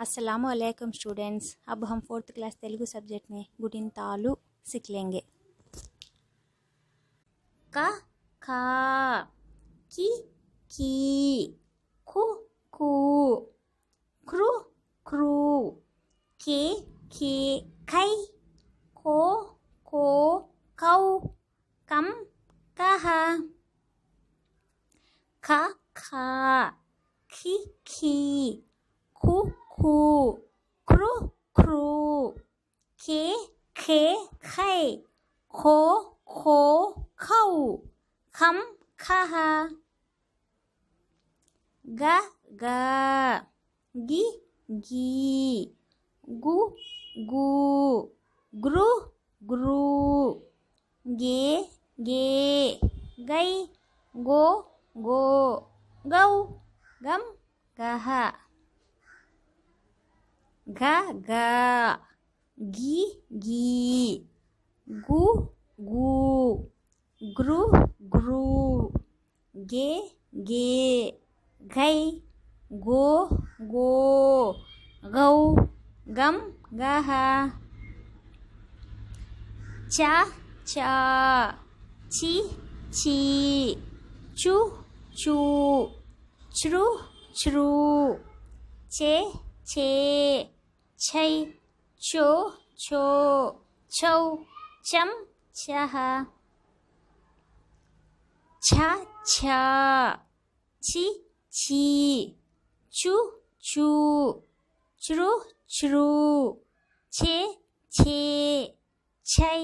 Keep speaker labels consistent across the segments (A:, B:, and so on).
A: अस्सलाम वालेकुम स्टूडेंट्स अब हम फोर्थ क्लास तेलुगु सब्जेक्ट में गुणिंतालु सीख लेंगे। क, खा, की की, खु, खू क्रू क्रू के के खै, खो खो कौ कम, कहा, ख, खा, खी खी, खू खू क्रू क्रू खे खे खे खो खो खौ खम खहा ग ग गी गी गु गु ग्रु ग्रु गे गे गई गो गो गौ गम गहा गा गा, गी गी, गु गु ग्रु ग्रु गे गे गई गो गो, गौ गम गहा, चा चा ची ची चू चू, च्रू च्रू, चे छे छै छो छो छौ चम छह छ छ छी छी चू चू च्रू च्रू छे छे छै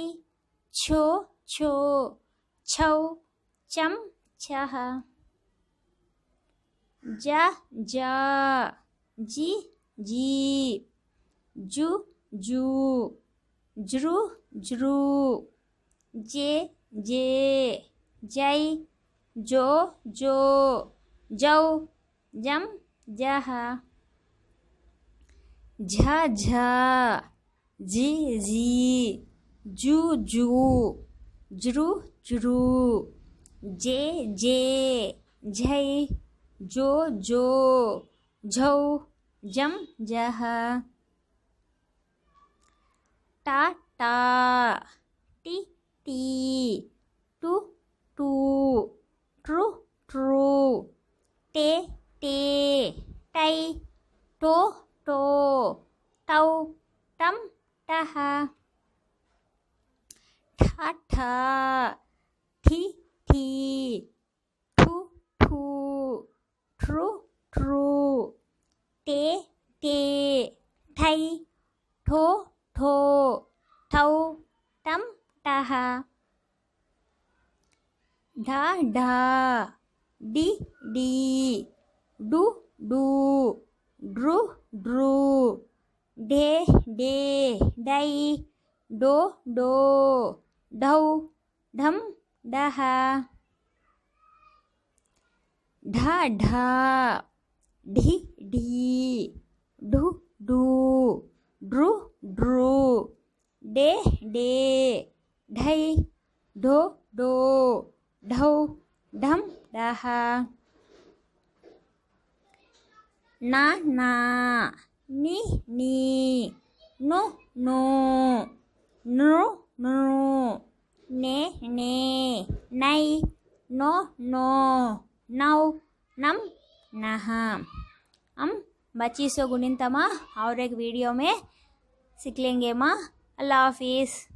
A: छो छो छौ चम छह जा जा जी जी जू जू, ज्रू ज्रू, जे जे जय जो जो, जौ, जम, जह, झ झ जी जी जू जू, ज्रू ज्रू, जे जे, झै, जो जो, झौ, जम, जह। ಟಾಟಾ ಟಿ ಟೀ ಟು ಟೂ ಟ್ರೂ ಟ್ರೂ ಟೇ ಟೇ ಟೈ ಟೋ ಟೋ ಟೌ ಟಂ ಟಹ ಠ ಠ ಠಿ ಠಿ ಠು ಠು ಠ್ರು ಠ್ರು ಟೇ ಟೇ ಠೈ ಠೋ टह ढा ढा, डी डी, डू डू, ड्रू ड्रू, डे डे, डै, डो डो, ढौ, ढम, डह। ढा ढा, ढी ढी ढू ढू ड्रू ड्रू, डे डे। ढै ढो डो ढौ ढम डह ना ना, नी नी, नो नो, नृ नृ, ने ने, नै, नो नो, नौ, नम, नह। हम बच्ची सो गुणिंतमा और एक वीडियो में सीख लेंगे माँ। अल्लाह हाफिज़।